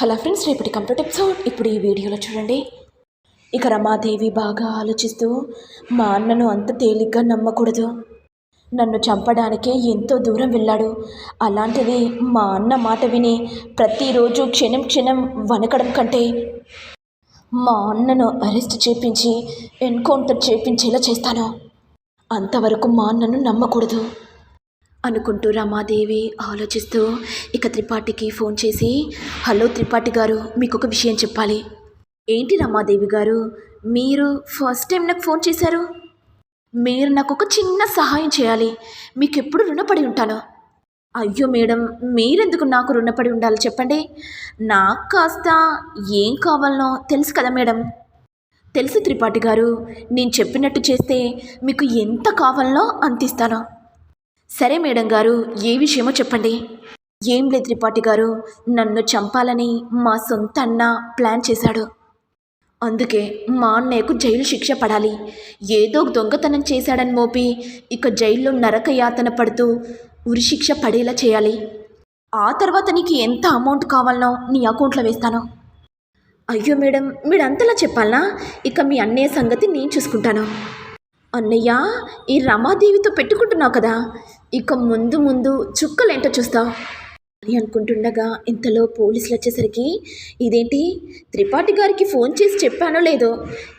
Hello friends రేపటి complete episode. ఇప్పుడు ఈ వీడియోలో చూడండి. ఇక రమాదేవి బాగా ఆలోచిస్తూ మా అన్నను అంత తేలిగ్గా నమ్మకూడదు. నన్ను చంపడానికే ఎంతో దూరం వెళ్ళాడు. అలాంటిది మా అన్న మాట విని ప్రతిరోజు క్షణం క్షణం వనకడం కంటే మా అన్నను అరెస్ట్ చేపించి ఎన్కౌంటర్ చేపించేలా చేస్తాను. అంతవరకు మా అన్నను నమ్మకూడదు. అనుకుంటూ రమాదేవి ఆలోచిస్తూ ఇక త్రిపాఠికి ఫోన్ చేసి హలో త్రిపాఠి గారు మీకు ఒక విషయం చెప్పాలి. ఏంటి రమాదేవి గారు మీరు ఫస్ట్ టైం నాకు ఫోన్ చేశారు? మీరు నాకు ఒక చిన్న సహాయం చేయాలి. మీకు ఎప్పుడు రుణపడి ఉంటాను. అయ్యో మేడం మీరెందుకు నాకు రుణపడి ఉండాలి చెప్పండి. నాకు కాస్త ఏం కావాలనో తెలుసు కదా మేడం. తెలుసు త్రిపాఠి గారు నేను చెప్పినట్టు చేస్తే మీకు ఎంత కావాలనో అంతిస్తాను. సరే మేడం గారు ఏ విషయమో చెప్పండి. ఏం లేదు త్రిపాఠి గారు నన్ను చంపాలని మా సొంత అన్న ప్లాన్ చేశాడు. అందుకే మా అన్నయ్యకు జైలు శిక్ష పడాలి. ఏదో దొంగతనం చేశాడని మోపి ఇక జైల్లో నరక యాతన పడుతూ ఉరిశిక్ష పడేలా చేయాలి. ఆ తర్వాత నీకు ఎంత అమౌంట్ కావాలనో నీ అకౌంట్లో వేస్తాను. అయ్యో మేడం మీరు అంతలా చెప్పాలనా? ఇక మీ అన్నయ్య సంగతి నేను చూసుకుంటాను. అన్నయ్య ఈ రమాదేవితో పెట్టుకుంటున్నావు కదా. ఇక ముందు ముందు చుక్కలేంటో చూస్తావు అని అనుకుంటుండగా ఇంతలో పోలీసులు వచ్చేసరికి ఇదేంటి? త్రిపాఠి గారికి ఫోన్ చేసి చెప్పానో లేదో?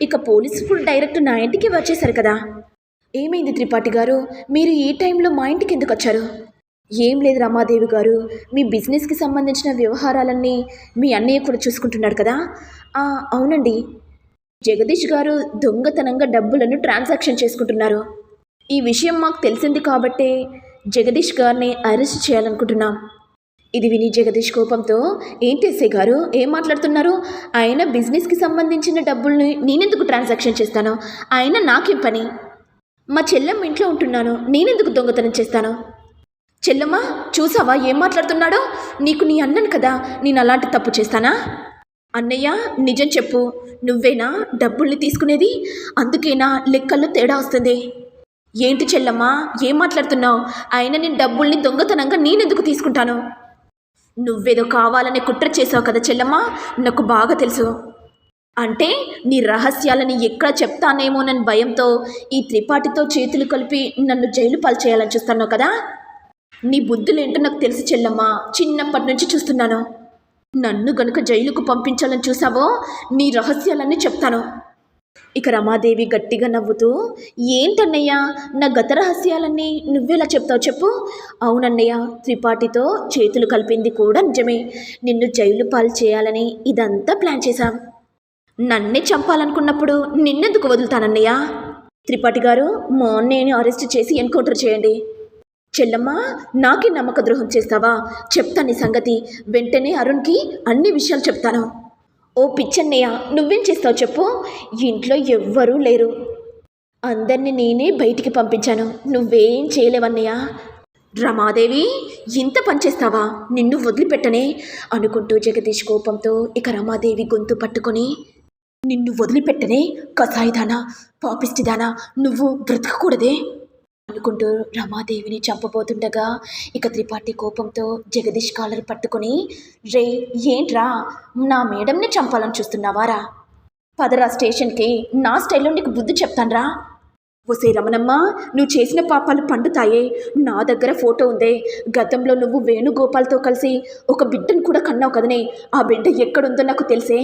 ఇక పోలీసులు డైరెక్ట్ నా ఇంటికి వచ్చేసారు కదా. ఏమైంది త్రిపాఠి గారు? మీరు ఈ టైంలో మా ఇంటికి ఎందుకు వచ్చారు? ఏం లేదు రమాదేవి గారు మీ బిజినెస్కి సంబంధించిన వ్యవహారాలన్నీ మీ అన్నయ్య కూడా చూసుకుంటున్నాడు కదా. అవునండి. జగదీష్ గారు దొంగతనంగా డబ్బులను ట్రాన్సాక్షన్ చేసుకుంటున్నారు. ఈ విషయం మాకు తెలిసింది కాబట్టే జగదీష్ గారిని అరెస్ట్ చేయాలనుకుంటున్నాం. ఇది విని జగదీష్ కోపంతో ఏంటి ఎస్ఐ గారు? ఏం మాట్లాడుతున్నారు? ఆయన బిజినెస్కి సంబంధించిన డబ్బుల్ని నేనెందుకు ట్రాన్సాక్షన్ చేస్తాను? ఆయన నాకేం పని? మా చెల్లెమ్మ ఇంట్లో ఉంటున్నాను నేనెందుకు దొంగతనం చేస్తాను? చెల్లమ్మ చూసావా ఏం మాట్లాడుతున్నాడో? నీకు నీ అన్నను కదా నేను అలాంటి తప్పు చేస్తానా? అన్నయ్య నిజం చెప్పు నువ్వేనా డబ్బుల్ని తీసుకునేది? అందుకేనా లెక్కల్లో తేడా వస్తుంది? ఏంటి చెల్లమ్మా? ఏం మాట్లాడుతున్నావు? అయినా నేను డబ్బుల్ని దొంగతనంగా నేనెందుకు తీసుకుంటాను? నువ్వేదో కావాలనే కుట్ర చేసావు కదా చెల్లమ్మా? నాకు బాగా తెలుసు. అంటే నీ రహస్యాలని ఎక్కడ చెప్తానేమోనని భయంతో ఈ త్రిపాఠితో చేతులు కలిపి నన్ను జైలు పాల్చేయాలని చూస్తున్నావు కదా? నీ బుద్ధులేంటో నాకు తెలుసు చెల్లమ్మా. చిన్నప్పటి నుంచి చూస్తున్నాను. నన్ను గనుక జైలుకు పంపించాలని చూసావో నీ రహస్యాలన్నీ చెప్తాను. ఇక రమాదేవి గట్టిగా నవ్వుతూ ఏంటన్నయ్య? నా గత రహస్యాలన్నీ నువ్వెలా చెప్తావు చెప్పు. అవునన్నయ్య త్రిపాఠితో చేతులు కలిపింది కూడా నిజమే. నిన్ను జైలు పాలు చేయాలని ఇదంతా ప్లాన్ చేశాం. నన్నే చంపాలనుకున్నప్పుడు నిన్నెందుకు వదులుతానన్నయ్య? త్రిపాఠి గారు మా అన్నయ్యని అరెస్ట్ చేసి ఎన్కౌంటర్ చేయండి. చెల్లమ్మ నాకే నమ్మక ద్రోహం చేస్తావా? చెప్తా నీ సంగతి. వెంటనే అరుణ్కి అన్ని విషయాలు చెప్తాను. ఓ పిచ్చన్నయ్య నువ్వేం చేస్తావు చెప్పు. ఇంట్లో ఎవ్వరూ లేరు. అందరిని నేనే బయటికి పంపించాను. నువ్వేం చేయలేవన్నయ్య. రమాదేవి ఇంత పనిచేస్తావా నిన్ను వదిలిపెట్టనే అనుకుంటూ జగదీష్ కోపంతో ఇక రమాదేవి గొంతు పట్టుకొని నిన్ను వదిలిపెట్టనే కసాయిదానా పాపిస్టిదానా నువ్వు బ్రతకకూడదే. అనుకుంటూ రమాదేవిని చంపబోతుండగా ఇక త్రిపాఠి కోపంతో జగదీష్ కాలర్ పట్టుకొని రే ఏంట్రా? నా మేడంని చంపాలని చూస్తున్నావారా? పదరా స్టేషన్కి. నా స్టైల్లో నీకు బుద్ధి చెప్తాన్రా. ఒసే రమణమ్మ నువ్వు చేసిన పాపాలు పండుతాయే. నా దగ్గర ఫోటో ఉందే. గతంలో నువ్వు వేణుగోపాల్తో కలిసి ఒక బిడ్డను కూడా కన్నావు కదనే. ఆ బిడ్డ ఎక్కడుందో నాకు తెలిసే.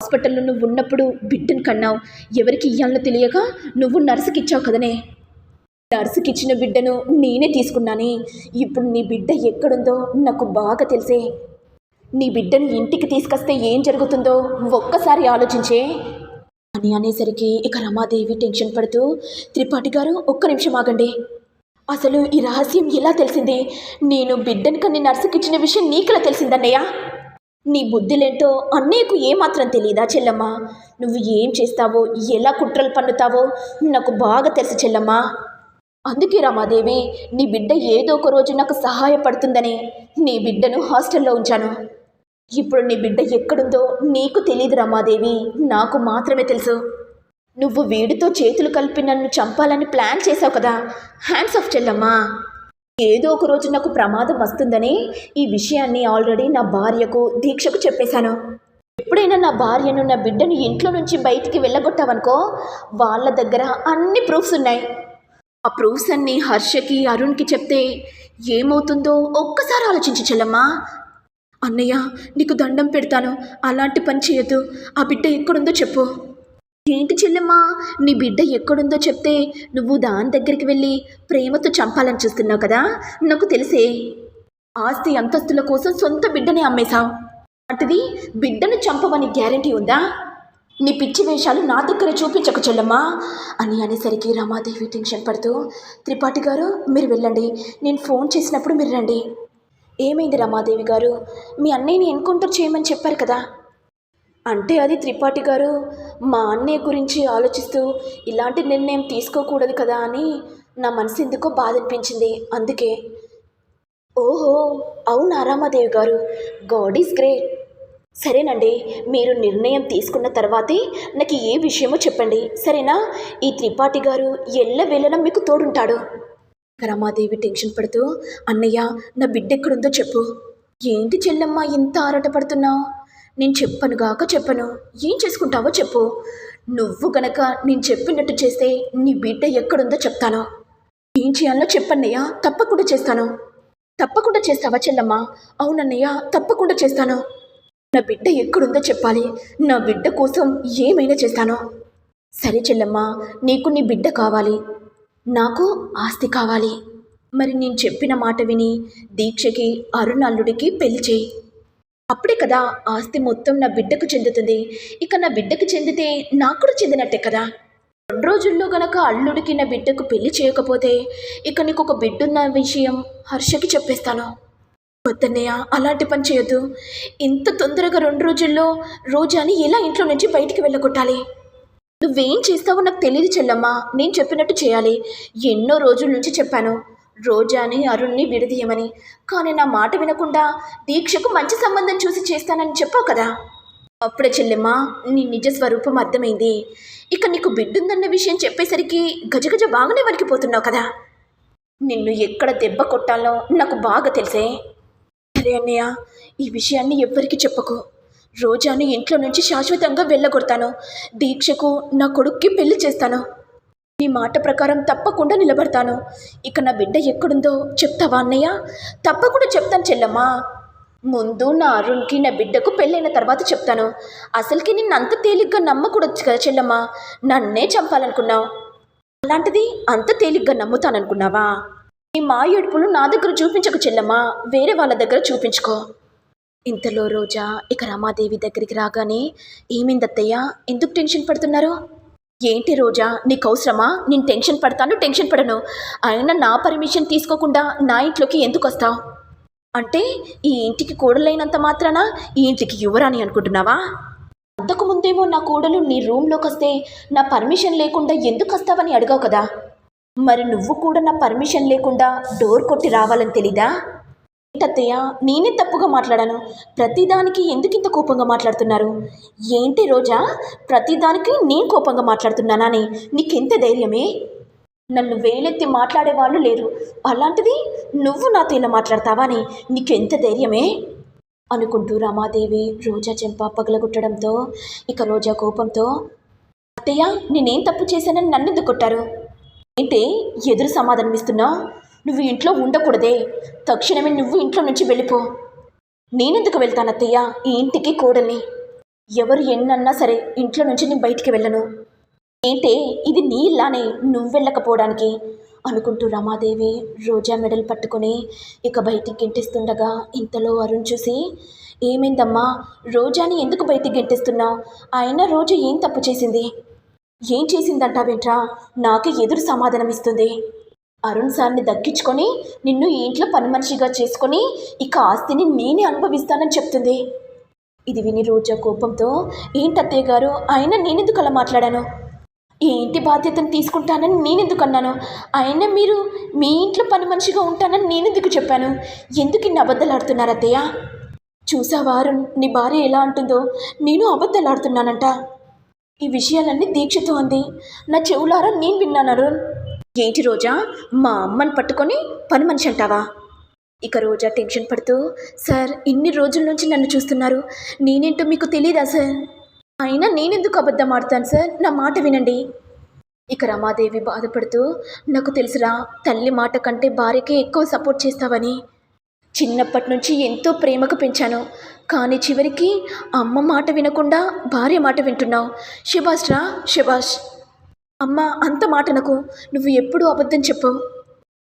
హాస్పిటల్లో నువ్వు ఉన్నప్పుడు బిడ్డను కన్నావు. ఎవరికి ఇయ్యాలో తెలియక నువ్వు నర్సుకి ఇచ్చావు కదనే. నర్సుకి ఇచ్చిన బిడ్డను నేనే తీసుకున్నానే. ఇప్పుడు నీ బిడ్డ ఎక్కడుందో నాకు బాగా తెలిసే. నీ బిడ్డను ఇంటికి తీసుకొస్తే ఏం జరుగుతుందో ఒక్కసారి ఆలోచించే. అని అనేసరికి ఇక రమాదేవి టెన్షన్ పడుతూ త్రిపాఠి గారు ఒక్క నిమిషం ఆగండి. అసలు ఈ రహస్యం ఎలా తెలిసింది? నేను బిడ్డని కన్నీ నర్సుకి ఇచ్చిన విషయం నీకులా తెలిసిందన్నయ్య? నీ బుద్ధిలేంటో అన్నయ్యకు ఏమాత్రం తెలియదా చెల్లమ్మ? నువ్వు ఏం చేస్తావో ఎలా కుట్రలు పన్నుతావో నాకు బాగా తెలుసు చెల్లమ్మ. అందుకే రమాదేవి నీ బిడ్డ ఏదో ఒక రోజు నాకు సహాయపడుతుందని. నీ బిడ్డను హాస్టల్లో ఉంచాను. ఇప్పుడు నీ బిడ్డ ఎక్కడుందో నీకు తెలియదు రమాదేవి నాకు మాత్రమే తెలుసు. నువ్వు వీడితో చేతులు కలిపి నన్ను చంపాలని ప్లాన్ చేసావు కదా. హ్యాండ్స్ ఆఫ్ చెల్లమ్మా. ఏదో ఒక రోజు నాకు ప్రమాదం వస్తుందని ఈ విషయాన్ని ఆల్రెడీ నా భార్యకు దీక్షకు చెప్పేశాను. ఎప్పుడైనా నా భార్యను నా బిడ్డను ఇంట్లో నుంచి బయటికి వెళ్ళగొట్టావనుకో వాళ్ళ దగ్గర అన్ని ప్రూఫ్స్ ఉన్నాయి. ఆ ప్రూఫ్స్ అన్ని హర్షకి అరుణ్కి చెప్తే ఏమవుతుందో ఒక్కసారి ఆలోచించి చెల్లమ్మా. అన్నయ్య నీకు దండం పెడతాను. అలాంటి పని చేయొద్దు. ఆ బిడ్డ ఎక్కడుందో చెప్పు. ఏంటి చెల్లెమ్మా? నీ బిడ్డ ఎక్కడుందో చెప్తే నువ్వు దాని దగ్గరికి వెళ్ళి ప్రేమతో చంపాలని చూస్తున్నావు కదా? నాకు తెలిసే. ఆస్తి అంతస్తుల కోసం సొంత బిడ్డని అమ్మేశావు. అటుది బిడ్డను చంపవని గ్యారంటీ ఉందా? నీ పిచ్చి వేషాలు నా దగ్గర చూపించకు చెల్లమ్మా అని అనేసరికి రమాదేవి టెన్షన్ పడుతూ త్రిపాఠి గారు మీరు వెళ్ళండి. నేను ఫోన్ చేసినప్పుడు మీరు రండి. ఏమైంది రమాదేవి గారు? మీ అన్నయ్యని ఎన్కౌంటర్ చేయమని చెప్పారు కదా. అంటే అది త్రిపాఠి గారు మా అన్నయ్య గురించి ఆలోచిస్తూ ఇలాంటి నిర్ణయం తీసుకోకూడదు కదా అని నా మనసు ఎందుకో బాధ అనిపించింది అందుకే. ఓహో అవునా రామాదేవి గారు? God is great. సరేనండి మీరు నిర్ణయం తీసుకున్న తర్వాతే నాకు ఏ విషయమో చెప్పండి సరేనా? ఈ త్రిపాఠి గారు ఎల్ల వెళ్ళడం మీకు తోడుంటాడు. రమాదేవి టెన్షన్ పడుతూ అన్నయ్య నా బిడ్డ ఎక్కడుందో చెప్పు. ఏంటి చెల్లెమ్మ ఇంత ఆరాటపడుతున్నావు నేను చెప్పనుగాక చెప్పను. ఏం చేసుకుంటావో చెప్పు. నువ్వు గనక నేను చెప్పినట్టు చేస్తే నీ బిడ్డ ఎక్కడుందో చెప్తాను. ఏం చేయాలో చెప్పన్నయ్య తప్పకుండా చేస్తాను. తప్పకుండా చేస్తావా చెల్లమ్మ? అవునన్నయ్య తప్పకుండా చేస్తాను. నా బిడ్డ ఎక్కడుందో చెప్పాలి. నా బిడ్డ కోసం ఏమైనా చేస్తాను? సరే చెల్లమ్మ నీకు నీ బిడ్డ కావాలి. నాకు ఆస్తి కావాలి. మరి నేను చెప్పిన మాట విని దీక్షకి అరుణాల్లుడికి పెళ్ళి చేయి. అప్పుడే కదా ఆస్తి మొత్తం నా బిడ్డకు చెందుతుంది. ఇక నా బిడ్డకు చెందితే నాకు కూడా చెందినట్టే కదా. రెండు రోజుల్లో గనక అల్లుడికి నా బిడ్డకు పెళ్ళి చేయకపోతే ఇక నీకు ఒక బిడ్డున్న విషయం హర్షకి చెప్పేస్తాను. వద్దన్నయ్య అలాంటి పని చేయొద్దు. ఇంత తొందరగా రెండు రోజుల్లో రోజాని ఎలా ఇంట్లో నుంచి బయటికి వెళ్ళగొట్టాలి? నువ్వేం చేస్తావో నాకు తెలియదు చెల్లమ్మా. నేను చెప్పినట్టు చేయాలి. ఎన్నో రోజుల నుంచి చెప్పాను. రోజాని అరుణ్ని విడదీయమని. కానీ నా మాట వినకుండా దీక్షకు మంచి సంబంధం చూసి చేస్తానని చెప్పావు కదా. అప్పుడే చెల్లెమ్మా నీ నిజ స్వరూపం అర్థమైంది. ఇక నీకు బిడ్డుందన్న విషయం చెప్పేసరికి గజగజ బాగానే వణికిపోతున్నావు కదా. నిన్ను ఎక్కడ దెబ్బ కొట్టాలో నాకు బాగా తెలిసే. సరే అన్నయ్య. ఈ విషయాన్ని ఎవ్వరికి చెప్పకు. రోజాను ఇంట్లో నుంచి శాశ్వతంగా వెళ్ళగొడతాను. దీక్షకు నా కొడుక్కి పెళ్ళి చేస్తాను. నీ మాట ప్రకారం తప్పకుండా నిలబడతాను. ఇక నా బిడ్డ ఎక్కడుందో చెప్తావా అన్నయ్య? తప్పకుండా చెప్తాను చెల్లమ్మా. ముందు నా అరుణ్కి నా బిడ్డకు పెళ్ళైన తర్వాత చెప్తాను. అసలుకి నిన్ను అంత తేలిగ్గా నమ్మకూడదు కదా చెల్లమ్మా. నన్నే చంపాలనుకున్నావు. అలాంటిది అంత తేలిగ్గా నమ్ముతాననుకున్నావా? ఈ మా ఏడుపులు నా దగ్గర చూపించకు చెల్లమ్మా. వేరే వాళ్ళ దగ్గర చూపించుకో. ఇంతలో రోజా ఇక రమాదేవి దగ్గరికి రాగానే ఏమైందత్తయ్య ఎందుకు టెన్షన్ పడుతున్నారు? ఏంటి రోజా? నీకు అవసరమా? నేను టెన్షన్ పడతాను టెన్షన్ పడను. అయినా నా పర్మిషన్ తీసుకోకుండా నా ఇంట్లోకి ఎందుకు వస్తావు? అంటే ఈ ఇంటికి కోడలైనంత మాత్రాన? ఈ ఇంటికి యువరాని అనుకుంటున్నావా? అంతకు ముందేమో నా కోడలు నీ రూమ్లోకి వస్తే నా పర్మిషన్ లేకుండా ఎందుకు వస్తావని అడిగావు కదా. మరి నువ్వు కూడా నా పర్మిషన్ లేకుండా డోర్ కొట్టి రావాలని తెలీదా? ఏంటత్తయ్య నేనే తప్పుగా మాట్లాడాను. ప్రతిదానికి ఎందుకు ఇంత కోపంగా మాట్లాడుతున్నారు? ఏంటి రోజా? ప్రతిదానికి నేను కోపంగా మాట్లాడుతున్నానా అని నీకెంత ధైర్యమే? నన్ను వేలెత్తి మాట్లాడే వాళ్ళు లేరు. అలాంటిది నువ్వు నాతో ఇలా మాట్లాడతావా అని నీకెంత ధైర్యమే? అనుకుంటూ రమాదేవి రోజా చెంప పగలగొట్టడంతో ఇక రోజా కోపంతో అత్తయ్య నేనేం తప్పు చేశానని నన్నెందుకు కొట్టారు? ఏంటి ఎదురు సమాధానం నువ్వు ఇంట్లో ఉండకూడదే. తక్షణమే నువ్వు ఇంట్లో నుంచి వెళ్ళిపో. నేనెందుకు వెళ్తాను అత్తయ్య ఈ ఇంటికి కోడల్ని. ఎవరు ఎన్నన్నా సరే ఇంట్లో నుంచి నేను బయటికి వెళ్ళను. ఏంటే ఇది నీ ఇల్లానే నువ్వు వెళ్ళకపోవడానికి? అనుకుంటూ రమాదేవి రోజా మెడల్ పట్టుకొని ఇక బయటికి గెంటిస్తుండగా ఇంతలో అరుణ్ చూసి ఏమైందమ్మా? రోజాని ఎందుకు బయటికి గెంటిస్తున్నావు? ఆయన రోజు ఏం తప్పు చేసింది? ఏం చేసిందంటావేంట్రా? నాకు ఎదురు సమాధానం ఇస్తుంది అరుణ్ సార్ని దక్కించుకొని నిన్ను ఈ ఇంట్లో పని మనిషిగా చేసుకొని ఇక ఆస్తిని నేనే అనుభవిస్తానని చెప్తుంది. ఇది విని రోజా కోపంతో ఏంటత్తయ్య గారు? ఆయన నేనెందుకు అలా మాట్లాడాను? ఈ ఇంటి బాధ్యతను తీసుకుంటానని నేనెందుకు అన్నాను ఆయన మీరు మీ ఇంట్లో పని మనిషిగా ఉంటానని నేనెందుకు చెప్పాను? ఎందుకు ఇన్ని అబద్ధాలు ఆడుతున్నారు అత్తయ్య? చూసావా అరుణ్? నీ భార్య ఎలా అంటుందో? నేను అబద్ధాలు ఆడుతున్నానంట. ఈ విషయాలన్నీ దీక్షతో అంది నా చెవులారా నేను విన్నాను అరుణ్. ఏంటి రోజా మా అమ్మని పట్టుకొని పని మనిషి అంటావా? ఇక రోజా టెన్షన్ పడుతూ సార్ ఇన్ని రోజుల నుంచి నన్ను చూస్తున్నారు. నేనేంటో మీకు తెలియదా సార్? అయినా నేనెందుకు అబద్ధం ఆడతాను సార్? నా మాట వినండి. ఇక రమాదేవి బాధపడుతూ నాకు తెలుసురా తల్లి మాట కంటే భార్యకే ఎక్కువ సపోర్ట్ చేస్తావని. చిన్నప్పటి నుంచి ఎంతో ప్రేమకు పెంచాను. కానీ చివరికి అమ్మ మాట వినకుండా భార్య మాట వింటున్నావు. శబాష్ రా శబాష్ అమ్మ అంత మాట నాకు నువ్వు ఎప్పుడూ అబద్ధం చెప్పవు.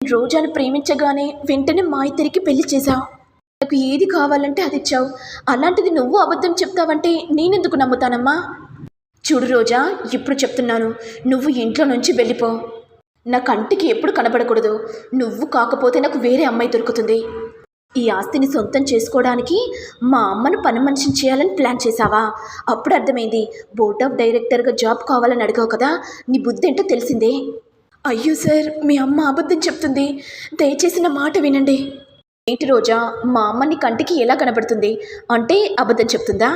రోజాను ప్రేమించగానే వెంటనే మా ఇద్దరికి పెళ్ళి చేశావు. నాకు ఏది కావాలంటే అది ఇచ్చావు. అలాంటిది నువ్వు అబద్ధం చెప్తావంటే నేనెందుకు నమ్ముతానమ్మా? చూడు రోజా ఇప్పుడు చెప్తున్నాను. నువ్వు ఇంట్లో నుంచి వెళ్ళిపో. నా కంటికి ఎప్పుడు కనబడకూడదు. నువ్వు కాకపోతే నాకు వేరే అమ్మాయి దొరుకుతుంది. ఈ ఆస్తిని సొంతం చేసుకోవడానికి మా అమ్మను పని మనిషిని చేయాలని ప్లాన్ చేశావా? అప్పుడు అర్థమైంది. బోర్డ్ ఆఫ్ డైరెక్టర్గా జాబ్ కావాలని అడిగావు కదా నీ బుద్ధి ఏంటో తెలిసిందే. అయ్యో సార్ మీ అమ్మ అబద్ధం చెప్తుంది. దయచేసి నా మాట వినండి. ఏంటి రోజా మా అమ్మని కంటికి ఎలా కనబడుతుంది? అంటే అబద్ధం చెప్తుందా?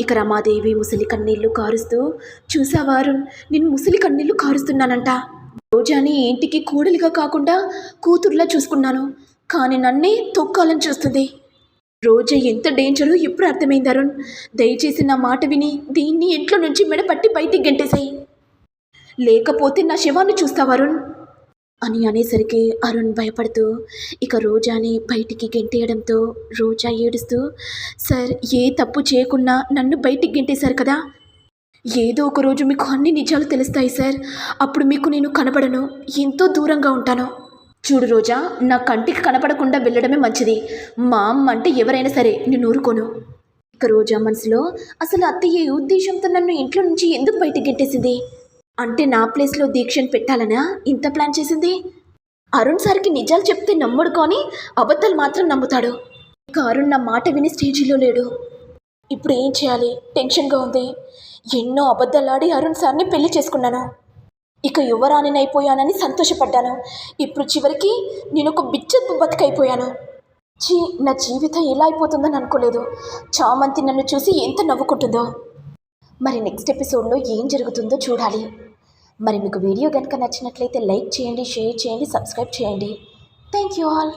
ఇక రమాదేవి ముసలి కన్నీళ్ళు కారుస్తూ చూసావారు నేను ముసలి కన్నీళ్ళు కారుస్తున్నానంట. రోజాని ఇంటికి కూడలిగా కాకుండా కూతురులా చూసుకున్నాను. కానీ నన్నే తొక్కాలని చూస్తుంది. రోజా ఎంత డేంజరు ఇప్పుడు అర్థమైంది అరుణ్. దయచేసి నా మాట విని దీన్ని ఇంట్లో నుంచి మెడపట్టి బయటికి గెంటేశాయి లేకపోతే నా శవాన్ని చూస్తావు అరుణ్. అని అనేసరికి అరుణ్ భయపడుతూ ఇక రోజాని బయటికి గెంటేయడంతో రోజా ఏడుస్తూ సార్ ఏ తప్పు చేయకున్నా నన్ను బయటికి గెంటేశారు కదా. ఏదో ఒక రోజు మీకు అన్ని నిజాలు తెలుస్తాయి సార్. అప్పుడు మీకు నేను కనబడను. ఎంతో దూరంగా ఉంటాను. చూడు రోజా నా కంటికి కనపడకుండా వెళ్ళడమే మంచిది. మా అమ్మ అంటే ఎవరైనా సరే నేను ఊరుకోను. ఇక రోజా మనసులో అసలు అత్తయ్య ఏ ఉద్దేశంతో నన్ను ఇంట్లో నుంచి ఎందుకు బయటకు గెట్టేసింది అంటే నా ప్లేస్లో దీక్షను పెట్టాలనా? ఇంత ప్లాన్ చేసింది? అరుణ్ సార్కి నిజాలు చెప్తే నమ్ముడు కానీ అబద్ధాలు మాత్రం నమ్ముతాడు. ఇక అరుణ్ నా మాట విని స్టేజీలో లేడు. ఇప్పుడు ఏం చేయాలి? టెన్షన్గా ఉంది. ఎన్నో అబద్ధాలాడి అరుణ్ సార్ని పెళ్ళి చేసుకున్నాను. ఇక యువరాణినైపోయానని సంతోషపడ్డాను. ఇప్పుడు చివరికి నేను ఒక బిచ్చపు బతికైపోయాను చీ నా జీవితం ఎలా అయిపోతుందని అనుకోలేదు. చామంతి నన్ను చూసి ఎంత నవ్వుకుంటుందో. మరి నెక్స్ట్ ఎపిసోడ్లో ఏం జరుగుతుందో చూడాలి. మరి మీకు వీడియో కనుక నచ్చినట్లయితే లైక్ చేయండి షేర్ చేయండి సబ్స్క్రైబ్ చేయండి. Thank you all.